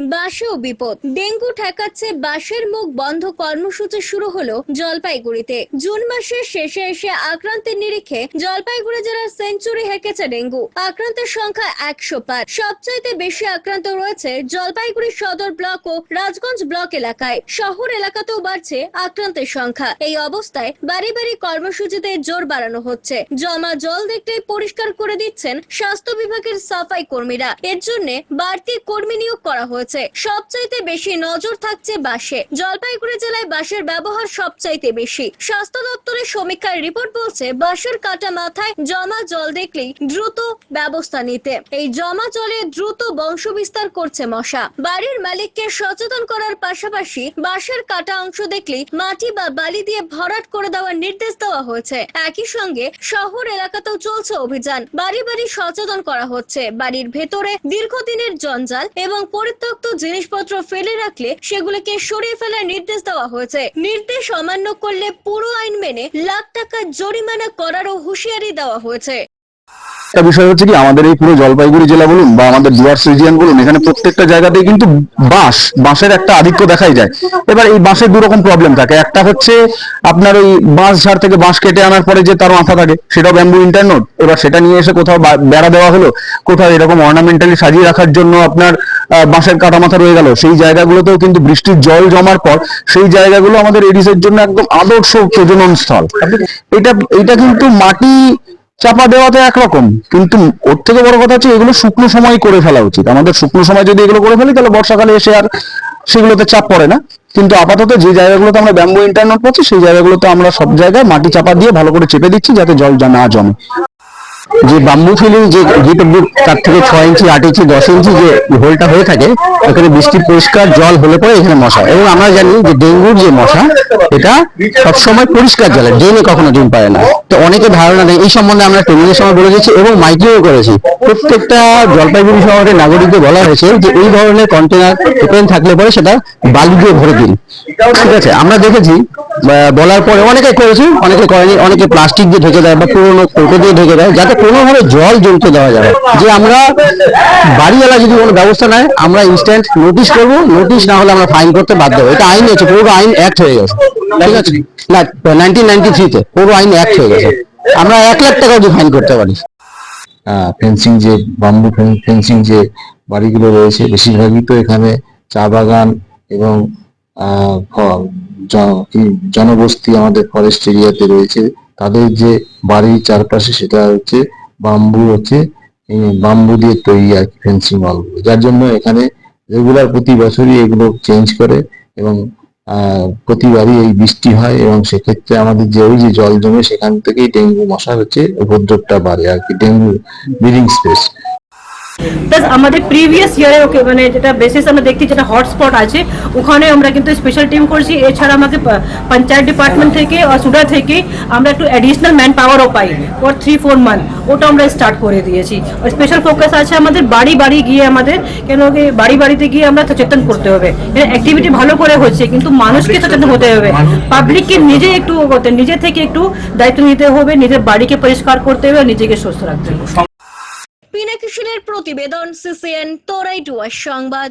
বাসেও বিপদ। ডেঙ্গু ঠেকাচ্ছে বাসের মুখ বন্ধ কর্মসূচি শুরু হলো জলপাইগুড়িতে। জুন মাসের শেষে এসে আক্রান্তের নিরিখে জলপাইগুড়ি জেলার সেঞ্চুরি হেঁকেছে ডেঙ্গু। আক্রান্তের সংখ্যা একশো পার সবচাইতে বেশি আক্রান্ত রয়েছে জলপাইগুড়ি সদর ব্লক ও রাজগঞ্জ ব্লক এলাকায়। শহর এলাকাতেও বাড়ছে আক্রান্তের সংখ্যা। এই অবস্থায় বাড়ি বাড়ি কর্মসূচিতে জোর বাড়ানো হচ্ছে। জমা জল দেখলেই পরিষ্কার করে দিচ্ছেন স্বাস্থ্য বিভাগের সাফাই কর্মীরা। এর জন্য বাড়তি কর্মী নিয়োগ করা হয়েছে। সবচাইতে বেশি নজর থাকছে বাসে। জলপাইগুড়ি জেলায় বাসের ব্যবহার সবচাইতে বেশি। স্বাস্থ্য দপ্তরের সমীক্ষার রিপোর্ট বলছে, বাসের কাটা মাথায় জমা জল দেখলেই দ্রুত ব্যবস্থা নিতে। এই জমা জলে দ্রুত বংশ বিস্তার করছে মশা। বাড়ির মালিককে সচেতন করার পাশাপাশি বাঁশের কাটা অংশ দেখলেই মাটি বা বালি দিয়ে ভরাট করে দেওয়ার নির্দেশ দেওয়া হয়েছে। একই সঙ্গে শহর এলাকাতেও চলছে অভিযান। বাড়ি বাড়ি সচেতন করা হচ্ছে। বাড়ির ভেতরে দীর্ঘদিনের জঞ্জাল এবং পরিত্যক্ত জিনিসপত্র ফেলে রাখলে সেগুলোকে সরিয়ে ফেলার নির্দেশ দেওয়া হয়েছে। নির্দেশ অমান্য করলে পুরো আইন মেনে লাখ টাকা জরিমানা করারও হুঁশিয়ারি দেওয়া হয়েছে। একটা বিষয় হচ্ছে কি, আমাদের এই পুরো জলপাইগুড়ি জেলা বলুন বা আমাদের ডুয়ার্স রিজিয়ন বলুন, এখানে প্রত্যেকটা জায়গাতেই কিন্তু বাঁশ, বাঁশের একটা আধিক্য দেখাই যায়। এবার এই বাঁশের দু রকম প্রবলেম থাকে। একটা হচ্ছে আপনার ওই বাঁশ ঝাড় থেকে বাঁশ কেটে আনার পরে যে তার মাথা থাকে, সেটাও ব্যাম্বু ইন্টারনোট এবার সেটা নিয়ে এসে কোথাও বেড়া দেওয়া হলো, কোথাও এরকম অর্নামেন্টালি সাজিয়ে রাখার জন্য আপনার বাঁশের কাটা মাথা রয়ে গেল। সেই জায়গাগুলোতেও কিন্তু বৃষ্টির জল জমার পর সেই জায়গাগুলো আমাদের এডিসের জন্য একদম আদর্শ প্রজনন স্থল এটা এটা কিন্তু মাটি চাপা দেওয়াতে একরকম, কিন্তু ওর থেকে বড় কথা হচ্ছে এগুলো শুকনো সময় করে ফেলা উচিত। আমাদের শুকনো সময় যদি এগুলো করে ফেলি, তাহলে বর্ষাকালে এসে আর সেগুলোতে চাপ পড়ে না। কিন্তু আপাতত যে জায়গাগুলোতে আমরা ব্যাম্বু ইন্টারনেট পাচ্ছি, সেই জায়গাগুলোতে আমরা সব জায়গায় মাটি চাপা দিয়ে ভালো করে চেপে দিচ্ছি, যাতে জল না জমে। যে বাম্বু ফিলিং যে গিট অব্দি তার থেকে ছয় ইঞ্চি আট ইঞ্চি দশ ইঞ্চি যে হোলটা হয়ে থাকে, ওখানে বৃষ্টি পরিষ্কার জল হলে পরে এখানে মশা এবং আমরা জানি যে ডেঙ্গুর যে মশা, এটা সবসময় পরিষ্কার জলে, ড্রেনে কখনো ডিম পারে না। তো অনেকে ধারণা নেই এই সম্বন্ধে আমরা ট্রেনিং এর সময় বলে দিচ্ছি এবং মাইক্রিও করেছি। প্রত্যেকটা জলপাইগুড়ি শহরের নাগরিকদের বলা হয়েছে যে এই ধরনের কন্টেনার ওপেন থাকলে পরে সেটা বালি দিয়ে ভরে দিন। ঠিক আছে, আমরা দেখেছি বলার পরে অনেকে করেছি, অনেকে করেনি, অনেকে প্লাস্টিক দিয়ে ঢেকে দেয় বা পুরোনো কৌটো দিয়ে ঢেকে দেয়, যাতে কোনোভাবে জল জমতে দেওয়া যাবে। যে আমরা বাড়িওয়ালা যদি কোনো ব্যবস্থা নেয়, আমরা ইনস্ট্যান্ট নোটিশ করব নোটিশ না হলে আমরা ফাইন করতে বাধ্য হব। এটা আইন আছে পুরো আইন অ্যাক্ট হয়ে গেছে। ঠিক আছে? না নাইনটিন নাইনটি থ্রিতে পুরো আইন অ্যাক্ট হয়ে গেছে। আমরা এক লাখ টাকা যদি ফাইন করতে পারি। ফেন্সিং যে বাম্বু ফেন্সিং যে বাড়িগুলো রয়েছে, বেশিরভাগই তো এখানে চা বাগান এবং জনবস্তি আমাদের ফরেস্ট এরিয়াতে রয়েছে। তাদের যে বাড়ির চারপাশে সেটা হচ্ছে বাম্বু হচ্ছে বাম্বু দিয়ে তৈরি আর কি ফেন্সিং ওয়ালগুলো যার জন্য এখানে রেগুলার প্রতি বছরই এগুলো চেঞ্জ করে এবং প্রতিবারই এই বৃষ্টি হয় এবং সেক্ষেত্রে আমাদের যে ওই যে জল জমে সেখান থেকেই ডেঙ্গু মশা হচ্ছে, উপদ্রবটা বাড়ে আর কি, ডেঙ্গু ব্রিডিং স্পেস প্লাস আমাদের প্রিভিয়াস ইয়ারে ওকে মানে যেটা বেসিস আমরা দেখছি যেটা হটস্পট আছে ওখানে আমরা কিন্তু স্পেশাল টিম করছি। এছাড়া আমাকে পঞ্চায়েত ডিপার্টমেন্ট থেকে সুডা থেকে আমরা একটু অ্যাডিশনাল ম্যান পাওয়ারও পাই ফর থ্রি ফোর মান্থ ওটা আমরা স্টার্ট করে দিয়েছি। আর স্পেশাল ফোকাস আছে আমাদের বাড়ি বাড়ি গিয়ে আমাদের কেন কি বাড়ি বাড়িতে গিয়ে আমরা সচেতন করতে হবে। অ্যাক্টিভিটি ভালো করে হচ্ছে কিন্তু মানুষকে সচেতন হতে হবে। পাবলিককে নিজে একটু নিজে থেকে একটু দায়িত্ব নিতে হবে নিজের বাড়িকে পরিষ্কার করতে হবে নিজেকে সুস্থ রাখতে হবে। পিনাকিশনের প্রতিবেদন সিসিএন তোরাই ডুয়ার সংবাদ।